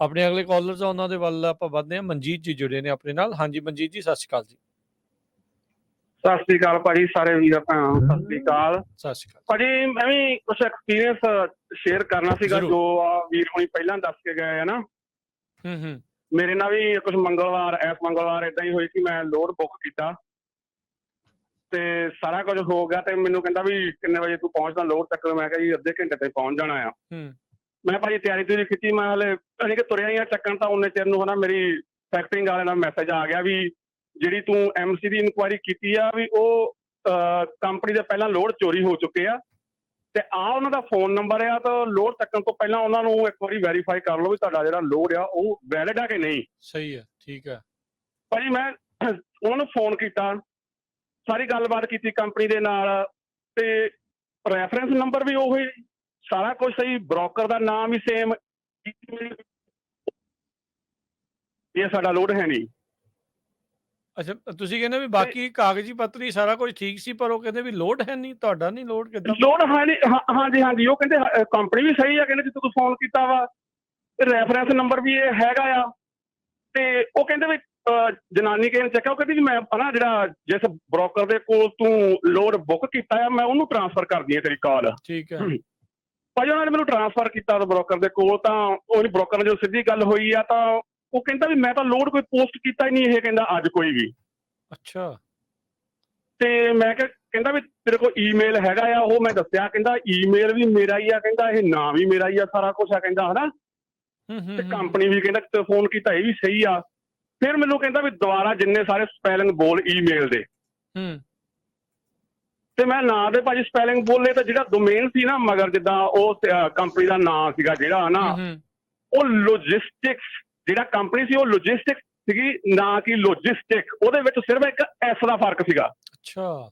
ਆਪਣੇ ਅਗਲੇ ਕਾਲਰਸ ਆ ਉਹਨਾਂ ਦੇ ਵੱਲ ਆਪਾਂ ਵਧਦੇ ਹਾਂ। ਮਨਜੀਤ ਜੀ ਜੁੜੇ ਨੇ ਆਪਣੇ ਨਾਲ। ਹਾਂਜੀ ਮਨਜੀਤ ਜੀ ਸਤਿ ਸ਼੍ਰੀ ਅਕਾਲ ਜੀ। ਸਤਿ ਸ੍ਰੀ ਅਕਾਲ ਭਾਜੀ ਸਾਰੇ ਵੀਰ ਭੈਣਾਂ ਸਤਿ ਸ੍ਰੀ ਅਕਾਲ। ਸਤਿ ਸ਼੍ਰੀ ਅਕਾਲ। ਭਾਜੀ ਮੈਂ ਵੀ ਕੁਝ ਐਕਸਪੀਰੀਅੰਸ ਸ਼ੇਅਰ ਕਰਨਾ ਸੀਗਾ। ਜੋ ਆ ਵੀਰ ਹੁਣੀ ਪਹਿਲਾਂ ਦੱਸ ਕੇ ਗਏ ਆ ਨਾ। ਹੂੰ ਹੂੰ। ਮੇਰੇ ਨਾਲ ਵੀ ਕੁਝ ਮੰਗਲਵਾਰ ਐਸ ਮੰਗਲਵਾਰ ਇਦਾਂ ਹੀ ਹੋਈ ਕਿ ਮੈਂ ਲੋਡ ਬੁੱਕ ਕੀਤਾ। ਤੇ ਸਾਰਾ ਕੁਝ ਹੋ ਗਿਆ ਤੇ ਮੈਨੂੰ ਕਹਿੰਦਾ ਵੀ ਕਿੰਨੇ ਵਜੇ ਤੂੰ ਪਹੁੰਚਦਾ ਲੋਡ ਤੱਕ ਮੈਂ ਕਿਹਾ ਜੀ ਅੱਧੇ ਘੰਟੇ ਤੇ ਪਹੁੰਚ ਜਾਣਾ ਆ। ਹੂੰ। ਮੈਂ ਭਾਜੀ ਤਿਆਰੀ ਤੁਰੀ ਕੀਤੀ ਮੈਂ ਹਲੇ ਅਜੇ ਕਿ ਤੁਰਿਆ ਹੀ ਆ ਚੱਕਣ ਤਾਂ ਉਹਨੇ ਚਿਰ ਨੂੰ ਹਨਾ ਮੇਰੀ ਫੈਕਟਰਿੰਗ ਵਾਲੇ ਨਾਲ ਮੈਸੇਜ ਆ ਗਿਆ ਵੀ ਜਿਹੜੀ ਤੂੰ ਐਮਸੀ ਦੀ ਇਨਕੁਆਇਰੀ ਕੀਤੀ ਆ ਵੀ ਉਹ ਕੰਪਨੀ ਦੇ ਪਹਿਲਾਂ ਲੋਡ ਚੋਰੀ ਹੋ ਚੁੱਕੇ ਆ ਤੇ ਆ ਉਹਨਾਂ ਦਾ ਫੋਨ ਨੰਬਰ ਆ ਤਾਂ ਲੋਡ ਚੱਕਣ ਤੋਂ ਪਹਿਲਾਂ ਉਹਨਾਂ ਨੂੰ ਇੱਕ ਵਾਰੀ ਵੈਰੀਫਾਈ ਕਰ ਲਓ ਵੀ ਤੁਹਾਡਾ ਜਿਹੜਾ ਲੋਡ ਆ ਉਹ ਵੈਲਿਡ ਆ ਕਿ ਨਹੀਂ। ਸਹੀ ਹੈ ਠੀਕ ਹੈ ਭਾਜੀ ਮੈਂ ਉਹਨਾਂ ਨੂੰ ਫੋਨ ਕੀਤਾ ਸਾਰੀ ਗੱਲਬਾਤ ਕੀਤੀ ਕੰਪਨੀ ਦੇ ਨਾਲ ਤੇ ਰੈਫਰੈਂਸ ਨੰਬਰ ਵੀ ਉਹੀ ਸਾਰਾ ਕੁਝ ਸਹੀ ਬ੍ਰੋਕਰ ਦਾ ਨਾਮ ਵੀ ਸੇਮ ਇਹ ਸਾਡਾ ਲੋਡ ਹੈ ਨਹੀਂ। ਅੱਛਾ ਤੁਸੀਂ ਕਹਿੰਦੇ ਵੀ ਬਾਕੀ ਕਾਗਜ਼ੀ ਪੱਤਰੀ ਸਾਰਾ ਕੁਝ ਠੀਕ ਸੀ ਪਰ ਉਹ ਕਹਿੰਦੇ ਵੀ ਲੋਡ ਹੈ ਨਹੀਂ ਤੁਹਾਡਾ ਨਹੀਂ ਲੋਡ ਕਿਦਾਂ? ਲੋਡ ਹਾਂ ਜੀ ਹਾਂ- ਹਾਂਜੀ ਹਾਂਜੀ ਉਹ ਕਹਿੰਦੇ ਕੰਪਨੀ ਵੀ ਸਹੀ ਆ ਕਹਿੰਦੇ ਜਿੱਥੇ ਤੂੰ ਫੋਨ ਕੀਤਾ ਵਾ ਰੈਫਰੈਂਸ ਨੰਬਰ ਵੀ ਇਹ ਹੈਗਾ ਆ। ਤੇ ਉਹ ਕਹਿੰਦੇ ਵੀ ਜਨਾਨੀ ਕਿਸੇ ਨੇ ਚੱਕਿਆ ਉਹ ਕਹਿੰਦੀ ਵੀ ਮੈਂ ਨਾ ਜਿਹੜਾ ਜਿਸ ਬ੍ਰੋਕਰ ਦੇ ਕੋਲ ਤੂੰ ਲੋਡ ਬੁੱਕ ਕੀਤਾ ਆ ਮੈਂ ਉਹਨੂੰ ਟ੍ਰਾਂਸਫਰ ਕਰਦੀ ਆ ਤੇਰੀ ਕਾਲ ਠੀਕ ਹੈ। ਭਾਜੀ ਉਹਨਾਂ ਨੇ ਮੈਨੂੰ ਟ੍ਰਾਂਸਫਰ ਕੀਤਾ ਉਹ ਬ੍ਰੋਕਰ ਦੇ ਕੋਲ ਤਾਂ ਉਹ ਬ੍ਰੋਕਰ ਨਾਲ ਜਦੋਂ ਸਿੱਧੀ ਗੱਲ ਹੋਈ ਆ ਤਾਂ ਉਹ ਕਹਿੰਦਾ ਵੀ ਮੈਂ ਤਾਂ ਲੋਡ ਕੋਈ ਪੋਸਟ ਕੀਤਾ ਹੀ ਨਹੀਂ ਇਹ ਕਹਿੰਦਾ ਅੱਜ ਕੋਈ ਵੀ। ਅੱਛਾ। ਤੇ ਮੈਂ ਕਿਹਾ ਕਹਿੰਦਾ ਵੀ ਤੇਰੇ ਕੋਲ ਈਮੇਲ ਹੈਗਾ ਆ ਉਹ ਮੈਂ ਦੱਸਿਆ ਕਹਿੰਦਾ ਈਮੇਲ ਵੀ ਮੇਰਾ ਹੀ ਆ ਕਹਿੰਦਾ ਇਹ ਨਾਂ ਵੀ ਮੇਰਾ ਹੀ ਆ ਸਾਰਾ ਕੁਝ ਆ ਕਹਿੰਦਾ ਹਨਾ। ਤੇ। ਕੰਪਨੀ ਵੀ ਕਹਿੰਦਾ ਤੇ ਫੋਨ ਕੀਤਾ ਇਹ ਵੀ ਸਹੀ ਆ। ਫਿਰ ਮੈਨੂੰ ਕਹਿੰਦਾ ਵੀ ਦੁਬਾਰਾ ਜਿੰਨੇ ਸਾਰੇ ਸਪੈਲਿੰਗ ਬੋਲ ਈਮੇਲ ਦੇ। ਹੂੰ। ਤੇ ਮੈਂ ਨਾਂ ਦੇ ਭਾਜੀ ਸਪੈਲਿੰਗ ਬੋਲੇ ਤਾਂ ਜਿਹੜਾ ਡੋਮੇਨ ਸੀ ਨਾ ਮਗਰ ਜਿੱਦਾਂ ਉਹ ਕੰਪਨੀ ਦਾ ਨਾਂ ਸੀਗਾ ਜਿਹੜਾ ਨਾ ਉਹ ਲੌਜਿਸਟਿਕਸ ਜਿਹੜਾ ਕੰਪਨੀ ਸੀ ਉਹ ਲੌਜਿਸਟਿਕ ਸੀਗੀ ਨਾ ਕਿ ਲੌਜਿਸਟਿਕ ਉਹਦੇ ਵਿੱਚ ਸਿਰਫ ਇੱਕ ਐਸ ਦਾ ਫ਼ਰਕ ਸੀਗਾ। ਅੱਛਾ।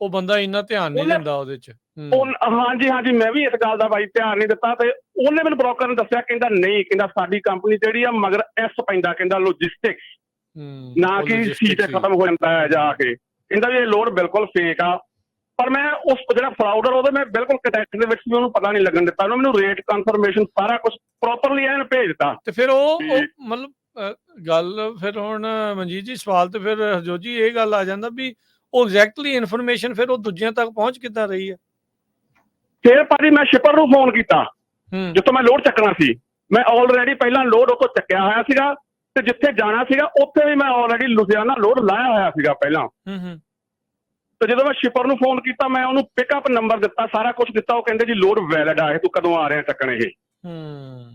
ਉਹ ਬੰਦਾ ਇੰਨਾ ਧਿਆਨ ਨਹੀਂ ਦਿੰਦਾ ਉਹਦੇ ਚ। ਉਹ ਹਾਂਜੀ ਹਾਂਜੀ ਮੈਂ ਵੀ ਇਸ ਗੱਲ ਦਾ ਬਾਈ ਧਿਆਨ ਨਹੀਂ ਦਿੱਤਾ ਤੇ ਉਹਨੇ ਮੈਨੂੰ ਬ੍ਰੋਕਰ ਨੇ ਦੱਸਿਆ ਕਹਿੰਦਾ ਨਹੀਂ ਕਹਿੰਦਾ ਸਾਡੀ ਕੰਪਨੀ ਜਿਹੜੀ ਆ ਮਗਰ ਐਸ ਪੈਂਦਾ ਕਹਿੰਦਾ ਲੌਜਿਸਟਿਕਸ ਨਾ ਕਿ ਸੀ। ਤੇ। ਖਤਮ ਹੋ ਜਾਂਦਾ ਹੈ ਜਾ ਕੇ। ਕਹਿੰਦਾ ਵੀ ਇਹ ਲੋਡ ਬਿਲਕੁਲ ਫੇਕ ਆ। ਪਰ ਮੈਂ ਉਸ ਜਿਹੜਾ ਫਰਾਊਡਰ ਉਹਦੇ ਮੈਂ ਬਿਲਕੁਲ ਕੰਟੈਕਟ ਦੇ ਵਿੱਚ ਵੀ ਉਹਨੂੰ ਪਤਾ ਨਹੀਂ ਲੱਗਣ ਦਿੱਤਾ। ਉਹਨੇ ਮੈਨੂੰ ਰੇਟ ਕਨਫਰਮੇਸ਼ਨ ਸਾਰਾ ਕੁਝ ਪ੍ਰੋਪਰਲੀ ਐਨ ਭੇਜ ਦਿੱਤਾ। ਤੇ ਫਿਰ ਉਹ ਮਤਲਬ ਗੱਲ ਫਿਰ ਹੁਣ ਮਨਜੀਤ ਜੀ ਸਵਾਲ ਤੇ ਫਿਰ ਹਰਜੋਤ ਜੀ ਇਹ ਗੱਲ ਆ ਜਾਂਦਾ ਵੀ ਉਹ ਐਗਜ਼ੈਕਟਲੀ ਇਨਫੋਰਮੇਸ਼ਨ ਫਿਰ ਉਹ ਦੂਜਿਆਂ ਤੱਕ ਪਹੁੰਚ ਕਿੱਦਾਂ ਰਹੀ ਹੈ? ਫਿਰ ਭਾਜੀ ਮੈਂ ਸ਼ਿਪਰ ਨੂੰ ਫੋਨ ਕੀਤਾ। ਜਿੱਥੋਂ ਮੈਂ ਲੋਡ ਚੱਕਣਾ ਸੀ। ਮੈਂ ਆਲਰੇਡੀ ਪਹਿਲਾਂ ਲੋਡ ਉਹ ਤੋਂ ਚੱਕਿਆ ਹੋਇਆ ਸੀਗਾ। ਤੇ ਜਿੱਥੇ ਜਾਣਾ ਸੀਗਾ ਉੱਥੇ ਵੀ ਮੈਂ ਆਲਰੇਡੀ ਲੁਧਿਆਣਾ ਲੋਡ ਲਾਇਆ ਹੋਇਆ ਸੀਗਾ ਪਹਿਲਾਂ। ਹੂੰ ਹੂੰ। ਤੇ ਜਦੋਂ ਮੈਂ ਸ਼ਿਪਰ ਨੂੰ ਫੋਨ ਕੀਤਾ ਮੈਂ ਉਹਨੂੰ ਪਿਕਅਪ ਨੰਬਰ ਦਿੱਤਾ ਸਾਰਾ ਕੁਝ ਦਿੱਤਾ ਉਹ ਕਹਿੰਦੇ ਜੀ ਲੋਡ ਵੈਲਿਡ ਆ ਇਹ ਤੂੰ ਕਦੋਂ ਆ ਰਿਹਾ ਚੱਕਣ ਇਹ? ਹੂੰ।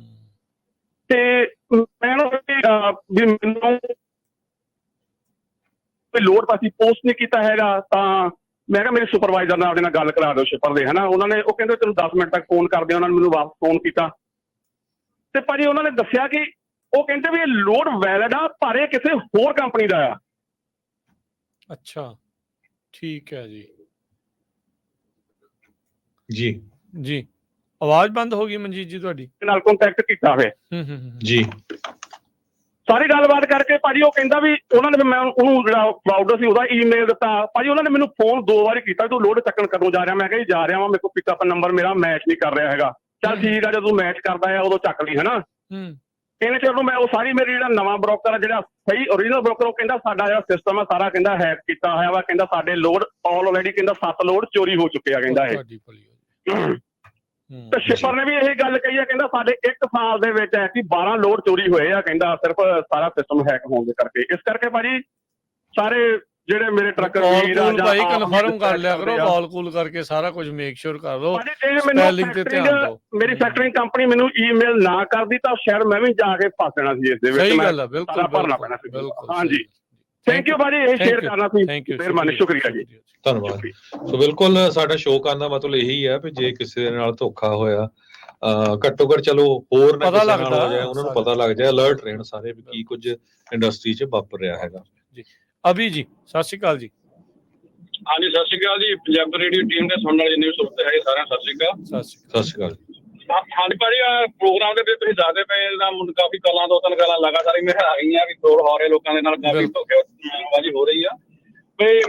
ਤੇ ਮੈਂ ਉਹਨੂੰ ਵੀ, ਮੈਨੂੰ ਕੋਈ ਲੋਡ ਪਾਸੀ ਪੋਸਟ ਨਹੀਂ ਕੀਤਾ ਹੈਗਾ ਤਾਂ ਮੈਂ ਕਿਹਾ ਮੇਰੇ ਸੁਪਰਵਾਈਜ਼ਰ ਨਾਲ ਆਪਦੇ ਨਾਲ ਗੱਲ ਕਰਾ ਦਿਓ ਸ਼ਿਪਰ ਦੇ ਹਨਾ? ਉਹਨਾਂ ਨੇ ਉਹ ਕਹਿੰਦੇ ਤੈਨੂੰ 10 ਮਿੰਟ ਤੱਕ ਫੋਨ ਕਰਦੇ ਉਹਨਾਂ ਨੇ ਮੈਨੂੰ ਵਾਪਸ ਫੋਨ ਕੀਤਾ। ਤੇ ਭਾਜੀ ਉਹਨਾਂ ਨੇ ਦੱਸਿਆ ਕਿ ਉਹ ਕਹਿੰਦੇ ਵੀ ਇਹ ਲੋਡ ਵੈਲਿਡ ਆ ਪਰ ਇਹ ਕਿਸੇ ਹੋਰ ਕੰਪਨੀ ਦਾ ਆ। ਅੱਛਾ ਠੀਕ ਹੈ ਜੀ। ਜੀ। ਜੀ। ਆਵਾਜ਼ ਬੰਦ ਹੋ ਗਈ ਮਨਜੀਤ ਜੀ ਤੁਹਾਡੀ। ਨਾਲ ਕੰਟੈਕਟ ਕੀਤਾ ਹੋਵੇ ਹੂੰ ਹੂੰ ਜੀ। ਸਾਰੀ ਗੱਲਬਾਤ ਕਰਕੇ ਭਾਜੀ ਉਹ ਕਹਿੰਦਾ ਵੀ ਉਹਨਾਂ ਨੇ ਮੈਂ ਉਹਨੂੰ ਜਿਹੜਾ ਫਰਾਊਡਰ ਸੀ ਉਹਦਾ ਈਮੇਲ ਦਿੱਤਾ। ਭਾਜੀ ਉਹਨਾਂ ਨੇ ਮੈਨੂੰ ਫੋਨ ਦੋ ਵਾਰੀ ਕੀਤਾ ਵੀ ਤੂੰ ਲੋਡ ਚੱਕਣ ਕਦੋਂ ਜਾ ਰਿਹਾ। ਮੈਂ ਕਿਹਾ ਜੀ ਜਾ ਰਿਹਾ ਵਾਂ ਮੇਰੇ ਕੋਲ ਪਿਕਅਪ ਨੰਬਰ ਮੇਰਾ ਮੈਚ ਨਹੀਂ ਕਰ ਰਿਹਾ ਹੈਗਾ। ਚੱਲ। ਠੀਕ ਆ ਜਦੋਂ ਮੈਚ ਕਰਦਾ ਆ ਉਦੋਂ ਚੱਕ ਲਈ ਹਨਾ? ਹੂੰ। ਇਹਨੇ ਚਲੋ ਮੈਂ ਉਹ ਸਾਰੀ ਮੇਰੀ ਜਿਹੜਾ ਨਵਾਂ ਬ੍ਰੋਕਰ ਜਿਹੜਾ ਸਹੀ ਓਰੀਜਨਲ ਬ੍ਰੋਕਰ ਉਹ ਕਹਿੰਦਾ ਸਾਡਾ ਜਿਹੜਾ ਸਿਸਟਮ ਆ ਸਾਰਾ ਕਹਿੰਦਾ ਹੈਕ ਕੀਤਾ ਹੋਇਆ ਵਾ ਕਹਿੰਦਾ ਸਾਡੇ ਲੋਡ ਆਲਰੇਡੀ ਕਹਿੰਦਾ ਸੱਤ ਲੋਡ ਚੋਰੀ ਹੋ ਚੁੱਕੇ ਆ ਕਹਿੰਦਾ ਇਹ। ਹੋ ਹੂੰ। ਤੇ ਸ਼ਿਪਰ ਨੇ ਵੀ ਇਹ ਗੱਲ ਕਹੀ ਆ ਕਹਿੰਦਾ ਸਾਡੇ 1 ਸਾਲ ਦੇ ਵਿੱਚ ਐ ਕਿ 12 ਲੋਡ ਚੋਰੀ ਹੋਏ ਆ ਕਹਿੰਦਾ ਸਿਰਫ ਸਾਰਾ ਸਿਸਟਮ ਹੈਕ ਹੋਣ ਦੇ ਕਰਕੇ। ਇਸ ਕਰਕੇ ਭਾਜੀ ਸਾਰੇ ਜਿਹੜੇ ਮੇਰੇ ਟਰੱਕਰ ਵੀਰ ਆ ਜਾਂ ਭਾਈ ਕਨਫਰਮ ਕਰ ਲਿਆ ਕਰੋ। ਕਾਲ ਕੂਲ ਕਰਕੇ ਸਾਰਾ ਕੁਝ ਮੇਕ ਸ਼ੋਰ ਕਰ ਲਓ ਜੇ ਤੇ ਧਿਆਨ ਦਿਓ। ਮੇਰੀ ਫੈਕਟਰਿੰਗ ਕੰਪਨੀ ਮੈਨੂੰ ਈਮੇਲ ਨਾ ਕਰਦੀ ਤਾਂ ਸ਼ਾਇਦ ਮੈਂ ਵੀ ਜਾ ਕੇ ਫਸ ਜਾਣਾ ਸੀ ਇਸ ਦੇ ਵਿੱਚ। ਸਹੀ ਮੈਂ- ਗੱਲ ਹੈ ਬਿਲਕੁਲ ਭਰਨਾ ਪੈਣਾ ਸੀ। ਹਾਂਜੀ। ਥੈਂਕ ਯੂ ਭਾਜੀ ਇਹ ਸ਼ੇਅਰ ਕਰਨਾ ਸੀ। ਮਿਹਰਬਾਨੀ ਸ਼ੁਕਰੀਆ ਜੀ। ਧੰਨਵਾਦ। ਸੋ ਬਿਲਕੁਲ ਸਾਡਾ ਸ਼ੋਅ ਕਰਨ ਦਾ ਮਤਲਬ ਇਹੀ ਹੈ ਵੀ ਜੇ ਕਿਸੇ ਦੇ ਨਾਲ ਧੋਖਾ ਹੋਇਆ ਘੱਟੋ ਘੱਟ ਚਲੋ ਹੋਰ ਨਾ ਪਤਾ ਲੱਗਦਾ ਉਹਨਾਂ ਨੂੰ। ਪਤਾ ਲੱਗ ਜਾਏ ਅਲਰਟ ਰਹਿਣ ਸਾਰੇ ਵੀ ਕੀ ਕੁਝ ਇੰਡਸਟਰੀ 'ਚ ਵਾਪਰ ਰਿਹਾ ਹੈਗਾ। ਅਭੀ ਜੀ ਸਤਿ ਸ਼੍ਰੀ ਅਕਾਲ ਜੀ। ਹਾਂਜੀ ਸਤਿ ਸ਼੍ਰੀ ਅਕਾਲ ਜੀ। ਪੰਜਾਬ ਰੇਡੀਓ ਟੀਮ ਦੇ ਸੁਣਨ ਵਾਲੇ ਨਿਊਜ਼ ਸੁਣਦੇ ਹੈਗੇ ਸਾਰਿਆਂ ਨੂੰ ਸਤਿ ਸ਼੍ਰੀ ਅਕਾਲ। ਸਤਿ ਸ਼੍ਰੀ ਅਕਾਲ। ਸਤਿ ਸ਼੍ਰੀ ਅਕਾਲ। ਹਾਂ- ਹਾਂਜੀ ਭਾਜੀ ਪ੍ਰੋਗਰਾਮ ਦੇ ਵਿੱਚ ਤੁਸੀਂ ਦੱਸਦੇ ਪਏ ਇਹਦਾ ਮੁੰਡ ਕਾਫੀ ਗੱਲਾਂ ਦੋ ਤਿੰਨ ਗੱਲਾਂ ਲਗਾਤਾਰ ਹੀ ਮੇਰੇ ਆ ਗਈਆਂ ਵੀ ਤੋੜ ਹੋ ਰਹੇ ਲੋਕਾਂ ਦੇ ਨਾਲ ਕਾਫੀ। ਧੋਖੇਬਾਜ਼ੀ ਹੋ ਰਹੀ ਆ। ਵੀ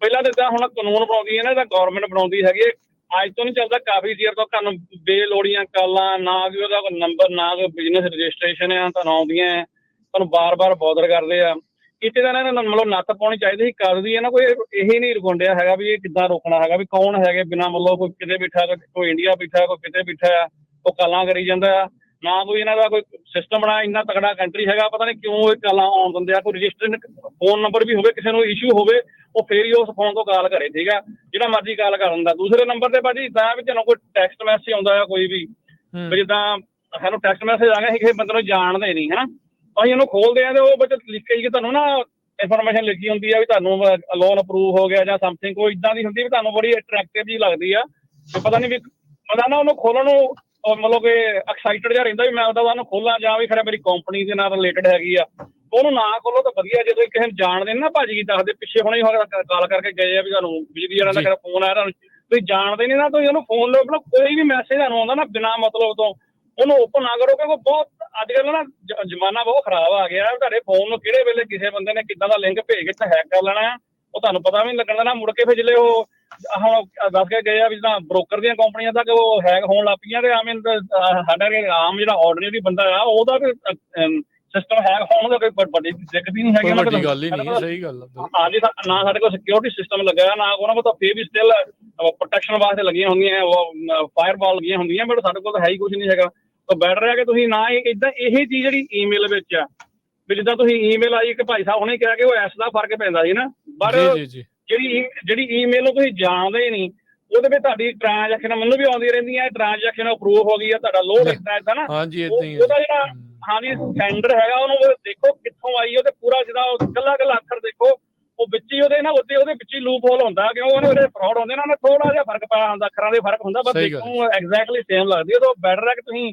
ਪਹਿਲਾਂ ਤਾਂ ਹੁਣ ਕਾਨੂੰਨ ਬਣਾਉਂਦੀ ਹੈ ਨਾ ਤਾਂ ਗਵਰਨਮੈਂਟ ਬਣਾਉਂਦੀ ਹੈਗੀ ਹੈ। ਅੱਜ ਤੋਂ ਨਹੀਂ ਚੱਲਦਾ ਕਾਫੀ ਚਿਰ ਤੋਂ ਤੁਹਾਨੂੰ ਬੇਲੋੜੀਆਂ ਕਾਲਾਂ ਨਾ ਕਿ ਉਹਦਾ ਕੋਈ ਨੰਬਰ ਨਾ ਕੋਈ ਬਿਜ਼ਨਸ ਰਜਿਸਟ੍ਰੇਸ਼ਨ ਆ ਤੁਹਾਨੂੰ ਆਉਂਦੀਆਂ ਤੁਹਾਨੂੰ ਬਾਰ-ਬਾਰ ਬੌਦਰ ਕਰਦੇ ਆ। ਕਿਤੇ ਦਾ ਇਹਨਾਂ ਨੂੰ ਮਤਲਬ ਨੱਥ ਪਾਉਣੀ ਚਾਹੀਦੀ ਸੀ ਕਰਦੀ ਹੈ ਨਾ ਕੋਈ ਇਹ ਨਹੀਂ ਰਗੁੰਡਿਆ ਹੈਗਾ ਵੀ ਇਹ ਕਿੱਦਾਂ ਰੋਕਣਾ ਹੈਗਾ ਵੀ ਕੌਣ ਹੈਗੇ ਬਿਨਾਂ ਮਤਲਬ ਕੋਈ ਕਿਤੇ ਬੈਠਾ ਕੋਈ- ਇੰਡੀਆ ਬੈਠਾ ਕੋਈ ਕਿਤੇ ਬੈਠਾ ਆ ਉਹ ਕਾਲਾਂ ਕਰੀ ਜਾਂਦਾ ਆ। ਨਾ ਕੋਈ ਇਹਨਾਂ ਦਾ ਕੋਈ ਸਿਸਟਮ ਬਣਾ ਇੰਨਾ ਤਕੜਾ ਕੰਟਰੀ ਹੈਗਾ ਪਤਾ ਨਹੀਂ ਕਿਉਂ ਇਹ ਕਾਲਾਂ ਆਉਣ ਦਿੰਦੇ ਆ ਕੋਈ ਰਜਿਸਟਰਡ ਫੋਨ ਨੰਬਰ ਵੀ ਹੋਵੇ ਕਿਸੇ ਨੂੰ ਇਸ਼ੂ ਹੋਵੇ ਉਹ ਫੇਰ ਹੀ ਉਸ ਫੋਨ ਤੋਂ ਕਾਲ ਕਰੇ ਠੀਕ ਆ? ਜਿਹੜਾ ਮਰਜ਼ੀ ਕਾਲ ਕਰ ਦਿੰਦਾ। ਦੂਸਰੇ ਨੰਬਰ ਤੇ ਭਾਜੀ ਇਦਾਂ ਵੀ ਤੁਹਾਨੂੰ ਕੋਈ ਟੈਕਸਟ ਮੈਸੇਜ ਆਉਂਦਾ ਆ ਕੋਈ ਵੀ ਵੀ ਜਿੱਦਾਂ ਸਾਨੂੰ ਟੈਕਸਟ ਮੈਸੇਜ ਆ ਗਿਆ ਅਸੀਂ ਕਿਸੇ ਬੰਦੇ ਨੂੰ ਜਾਣਦੇ ਨਹੀਂ ਹਨਾ? ਅਸੀਂ ਉਹਨੂੰ ਖੋਲਦੇ ਆ ਤੇ ਉਹ ਵਿੱਚ ਲਿਖ ਕੇ ਤੁਹਾਨੂੰ ਨਾ ਇਨਫੋਰਮੇਸ਼ਨ ਲਿਖੀ ਹੁੰਦੀ ਆ ਵੀ ਤੁਹਾਨੂੰ ਲੋਨ ਅਪਰੂਵ ਹੋ ਗਿਆ ਜਾਂ ਸਮਥਿੰਗ ਕੋਈ ਇਦਾਂ ਦੀ ਹੁੰਦੀ ਵੀ ਤੁਹਾਨੂੰ ਬੜੀ ਅਟਰੈਕਟਿਵ ਜੀ ਲੱਗਦੀ ਆ। ਪਤਾ ਨਹੀਂ ਵੀ ਪਤਾ ਨਾ ਉਹਨੂੰ ਖੋਲਣ ਨੂੰ ਮਤਲਬ ਕਿ ਐਕਸਾਈਟਡ ਜਿਹਾ ਰਹਿੰਦਾ ਵੀ ਮੈਂ ਉਹਦਾ ਉਹਨੂੰ ਖੋਲਾਂ ਜਾਂ ਵੀ ਫਿਰ ਮੇਰੀ ਕੰਪਨੀ ਦੇ ਨਾਲ ਰਿਲੇਟਡ ਹੈਗੀ ਆ। ਉਹਨੂੰ ਨਾ ਖੋਲੋ ਤਾਂ ਵਧੀਆ ਜਦੋਂ ਕਿਸੇ ਨੂੰ ਜਾਣਦੇ ਨੇ ਨਾ ਭਾਜੀ ਕੀ ਦੱਸਦੇ ਪਿੱਛੇ ਹੁਣੇ ਕਾਲ ਕਰਕੇ ਗਏ ਆ ਵੀ ਤੁਹਾਨੂੰ ਬਿਜਲੀ ਵਾਲਿਆਂ ਦਾ ਜੀ। ਕਿਹੜਾ ਫੋਨ ਆਇਆ ਤੁਹਾਨੂੰ। ਤੁਸੀਂ ਜਾਣਦੇ ਨਹੀਂ ਨਾ ਤੁਸੀਂ ਉਹਨੂੰ ਫੋਨ ਲਓ ਆਪਣਾ ਕੋਈ ਵੀ ਮੈਸੇਜ ਤੁਹਾਨੂੰ ਆਉਂਦਾ ਨਾ ਬਿਨਾ ਮਤਲਬ ਤੋਂ ਉਹਨੂੰ ਓਪਨ ਨਾ ਕਰੋ ਕਿਉਂਕਿ ਬਹੁਤ ਅੱਜ ਕੱਲ੍ਹ ਨਾ ਜ- ਜ਼ਮਾਨਾ ਬਹੁਤ ਖਰਾਬ ਆ ਗਿਆ। ਤੁਹਾਡੇ ਫੋਨ ਨੂੰ ਕਿਹੜੇ ਵੇਲੇ ਕਿਸੇ ਬੰਦੇ ਨੇ ਕਿੱਦਾਂ ਦਾ ਲਿੰਕ ਭੇਜ ਕੇ ਤੇ ਹੈਕ ਕਰ ਲੈਣਾ ਉਹ ਤੁਹਾਨੂੰ ਪਤਾ ਵੀ ਨਹੀਂ ਲੱਗਣ ਦੇਣਾ ਮੁੜ ਕੇ ਫਿਰ ਜਿਹੜੇ ਉਹ ਹੁਣ ਦੱਸ ਕੇ ਗਏ ਆ ਵੀ ਜਿੱਦਾਂ ਬ੍ਰੋਕਰ ਦੀਆਂ ਕੰਪਨੀਆਂ ਤੱਕ ਉਹ ਹੈਕ ਹੋਣ ਲੱਗ ਪਈਆਂ ਤੇ ਆਮੀਨ ਸਾਡਾ ਜਿਹੜਾ ਆਮ ਜਿਹੜਾ ਆਰਡੀਨਰੀ ਬੰਦਾ ਆ ਉਹਦਾ ਵੀ ਸਿਸਟਮ ਹੈਕ ਹੋਣ ਦਾ ਕੋਈ ਵੱਡੀ ਦਿੱਕਤ ਹੀ ਨਹੀਂ ਹੈਗੀ। ਕੋਈ ਉਹਨਾਂ ਵੱਡੀ ਕੋਲ- ਗੱਲ ਹੀ ਨਹੀਂ ਸਹੀ ਗੱਲ ਆ ਸਾ- ਨਾ ਸਾਡੇ ਕੋਲ ਸਿਕਿਉਰਿਟੀ ਸਿਸਟਮ ਲੱਗਾ ਨਾ ਉਹਨਾਂ ਕੋਲ ਤਾਂ ਫੇਰ ਵੀ ਸਟਿਲ ਪ੍ਰੋਟੈਕਸ਼ਨ ਵਾਸਤੇ ਲੱਗੀਆਂ ਹੁੰਦੀਆਂ ਉਹ ਫਾਇਰਵਾਲ ਲੱਗੀਆਂ ਹੁੰਦੀਆਂ ਬਟ ਸਾਡੇ ਕੋਲ ਤਾਂ ਹੈ ਹੀ ਕੁਝ ਨਹੀਂ ਹੈਗਾ। ਤਾਂ ਬੈਟਰ ਹੈ ਕਿ ਤੁਸੀਂ ਨਾ ਇਦਾਂ ਇਹ ਚੀਜ਼ ਜਿਹੜੀ ਈਮੇਲ ਵਿੱਚ ਆ ਵੀ ਜਿੱਦਾਂ ਤੁਸੀਂ ਈਮੇਲ ਆਈ ਕਿ ਭਾਈ ਸਾਹਿਬ ਹੁਣੇ ਕਿਹਾ ਕਿ ਉਹ ਐਸ ਦਾ ਫ਼ਰਕ ਪੈਂਦਾ ਸੀ ਨਾ ਪਰ ਜਿਹੜੀ ਈ- ਜਿਹੜੀ ਈਮੇਲ ਨੂੰ ਤੁਸੀਂ ਜਾਣਦੇ ਹੀ ਨਹੀਂ ਉਹਦੇ ਵਿੱਚ ਤੁਹਾਡੀ ਟ੍ਰਾਂਜੈਕਸ਼ਨ ਮੈਨੂੰ ਵੀ ਆਉਂਦੀ ਰਹਿੰਦੀਆਂ ਟ੍ਰਾਂਜੈਕਸ਼ਨ ਅਪਰੂਵ ਹੋ ਗਈ ਆ ਤੁਹਾਡਾ ਲੋਡ। ਇਦਾਂ ਇਦਾਂ ਨਾ ਹਾਂਜੀ ਉਹ- ਇਦਾਂ ਹੀ ਉਹਦਾ ਹੈ ਜਿਹੜਾ ਹੂੰ, ਹਾਂਜੀ ਸੈਂਡਰ ਹੈਗਾ ਉਹਨੂੰ ਉਹ ਦੇਖੋ ਕਿੱਥੋਂ ਆਈ ਉਹਦੇ ਪੂਰਾ ਜਿਹਦਾ ਕੱਲਾ ਕੱਲਾ ਅੱਖਰ ਦੇਖੋ ਉਹ ਵਿੱਚ ਹੀ ਉਹਦੇ ਨਾ ਉੱਤੇ ਉਹਦੇ ਵਿੱਚ ਹੀ ਲੂਪ ਹੋਲ ਹੁੰਦਾ ਕਿਉਂ ਉਹਨੇ ਜਿਹੜੇ ਫਰਾਡ ਹੁੰਦੇ ਨਾ ਉਹਨੇ ਥੋੜਾ ਜਿਹਾ ਫ਼ਰਕ ਪਾਇਆ ਹੁੰਦਾ ਅੱਖਰਾਂ ਦੇ ਫ਼ਰਕ ਹੁੰਦਾ ਬਸ। ਦੇਖੋ ਐਗਜ਼ੈਕਟਲੀ ਸੇਮ ਲੱਗਦੀ ਹੈ ਤਾਂ ਬੈਟਰ ਹੈ ਕਿ ਤੁਸੀਂ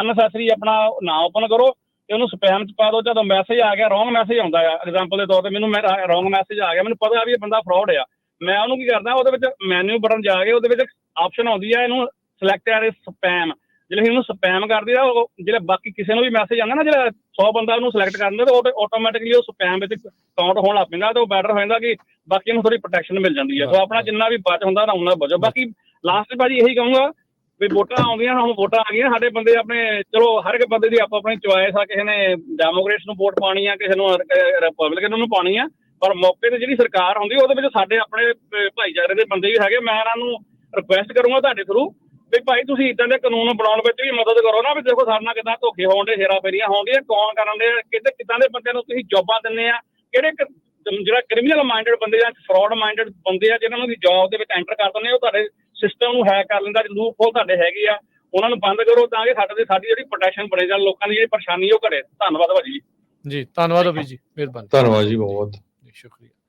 ਅਨਸੈਸਰੀ ਆਪਣਾ ਨਾ ਓਪਨ ਕਰੋ ਤੇ ਉਹਨੂੰ ਸਪੈਮ ਚ ਪਾ ਦਿਓ। ਜਦੋਂ ਮੈਸੇਜ ਆ ਗਿਆ ਰੋਂਗ ਮੈਸੇਜ ਆਉਂਦਾ ਆ। ਐਗਜ਼ਾਮਪਲ ਦੇ ਤੌਰ ਤੇ ਮੈਨੂੰ ਰੋਂਗ ਮੈਸੇਜ ਆ ਗਿਆ। ਮੈਨੂੰ ਪਤਾ ਵੀ ਇਹ ਬੰਦਾ ਫਰਾਡ ਆ। ਮੈਂ ਉਹਨੂੰ ਕੀ ਕਰਦਾ, ਉਹਦੇ ਵਿੱਚ ਮੈਨੂ ਬਟਨ ਜਾ ਕੇ ਉਹਦੇ ਵਿੱਚ ਆਪਸ਼ਨ ਆਉਂਦੀ ਆ, ਇਹਨੂੰ ਸਿਲੈਕਟ ਐਰ ਸਪੈਮ ਜਿਹੜੇ ਇਹਨੂੰ ਸਪੈਮ ਕਰਦੀ ਆ, ਉਹ ਜਿਹੜੇ ਬਾਕੀ ਕਿਸੇ ਨੂੰ ਵੀ ਮੈਸੇਜ ਆਉਂਦਾ ਨਾ, ਜਿਹੜਾ 100 ਬੰਦਾ ਉਹਨੂੰ ਸਿਲੈਕਟ ਕਰ ਦਿੰਦਾ ਤੇ ਉਹ ਆਟੋਮੈਟਿਕਲੀ ਉਹ ਸਪੈਮ ਵਿੱਚ ਕਾਊਂਟ ਹੋਣ ਲੱਗ ਪੈਂਦਾ ਤੇ ਉਹ ਬੈਟਰ ਹੋ ਜਾਂਦਾ ਕਿ ਬਾਕੀ ਨੂੰ ਥੋੜੀ ਪ੍ਰੋਟੈਕਸ਼ਨ ਮਿਲ ਜਾਂਦੀ ਹੈ ਸੋ ਆਪਣਾ ਜਿੰਨਾ ਵੀ ਬਚ ਹੁੰਦਾ ਨਾ ਉਹਨਾਂ ਬਚੋ। ਬਾਕੀ ਲਾਸਟ ਭਾਜੀ ਇਹੀ ਕਹੂੰਗਾ ਵੀ ਵੋਟਾਂ ਆਉਂਦੀਆਂ, ਹੁਣ ਵੋਟਾਂ ਆ ਗਈਆਂ, ਸਾਡੇ ਬੰਦੇ ਆਪਣੇ, ਚਲੋ ਹਰ ਇੱਕ ਬੰਦੇ ਦੀ ਆਪੋ ਆਪਣੀ ਚੁਆਇਸ ਆ, ਕਿਸੇ ਨੇ ਡੈਮੋਕ੍ਰੇਟਸ ਨੂੰ ਵੋਟ ਪਾਣੀ ਆ, ਕਿਸੇ ਨੂੰ ਰਿਪਬਲਿਕਨ ਨੂੰ ਪਾਣੀ ਆ, ਪਰ ਮੌਕੇ ਤੇ ਜਿਹੜੀ ਸਰਕਾਰ ਹੁੰਦੀ, ਉਹਦੇ ਵਿੱਚ ਸਾਡੇ ਆਪਣੇ ਭਾਈਚਾਰੇ ਦੇ ਬੰਦੇ ਵੀ ਹੈਗੇ, ਮੈਂ ਇਹਨਾਂ ਨੂੰ ਰਿਕੁਐਸਟ ਕਰੂੰਗਾ ਤੁਹਾਡੇ ਥਰੂ ਵੀ ਭਾਈ ਤੁਸੀਂ ਇਦਾਂ ਦੇ ਕਾਨੂੰਨ ਬਣਾਉਣ ਵਿੱਚ ਵੀ ਮਦਦ ਕਰੋ ਨਾ, ਵੀ ਦੇਖੋ ਸਾਡੇ ਨਾਲ ਕਿਦਾਂ ਧੋਖੇ ਹੋਣ ਦੇ ਹੇਰਾ ਫੇਰੀਆਂ ਹੋਣਦੀਆਂ ਕੌਣ ਕਰਨ ਦੇ ਕਿਤੇ, ਕਿਦਾਂ ਦੇ ਬੰਦਿਆਂ ਨੂੰ ਤੁਸੀਂ ਜੌਬਾਂ ਦਿੰਦੇ ਆ, ਕਿਹੜੇ ਜਿਹੜਾ ਕ੍ਰਿਮੀਨਲ ਮਾਈਂਡਡ ਬੰਦੇ ਆ ਫਰਾਡ ਮਾਈਂਡਡ ਬੰਦੇ ਆ ਜਿਨ੍ਹਾਂ ਨੂੰ ਤੁਸੀਂ ਜੌਬ ਦੇ ਵਿੱਚ ਐਂਟਰ ਕਰ ਦਿੰਦੇ ਹੋ ਤੁਹਾਡੇ ਸਿਸਟਮ ਨੂੰ ਹੈਕ ਕਰ ਲੈਂਦਾ ਲੂਪ ਹੋਲ ਤੁਹਾਡੇ ਹੈਗੇ ਆ ਉਹਨਾਂ ਨੂੰ ਬੰਦ ਕਰੋ ਤਾਂ ਕਿ ਸਾਡੇ ਤੇ ਸਾਡੀ ਜਿਹੜੀ ਪ੍ਰੋਟੈਕਸ਼ਨ ਬਣੇ ਜਾਂ ਲੋਕਾਂ ਦੀ ਜਿਹੜੀ ਪਰੇਸ਼ਾਨੀ ਉਹ ਘਟੇ। ਧੰਨਵਾਦ ਭਾਜੀ ਜੀ। ਧੰਨਵਾਦ ਅਭੀ ਜੀ ਮਿਹਰਬਾਨੀ। ਧੰਨਵਾਦ ਜੀ ਬਹੁਤ। ਜੀ, ਸ਼ੁਕਰੀਆ।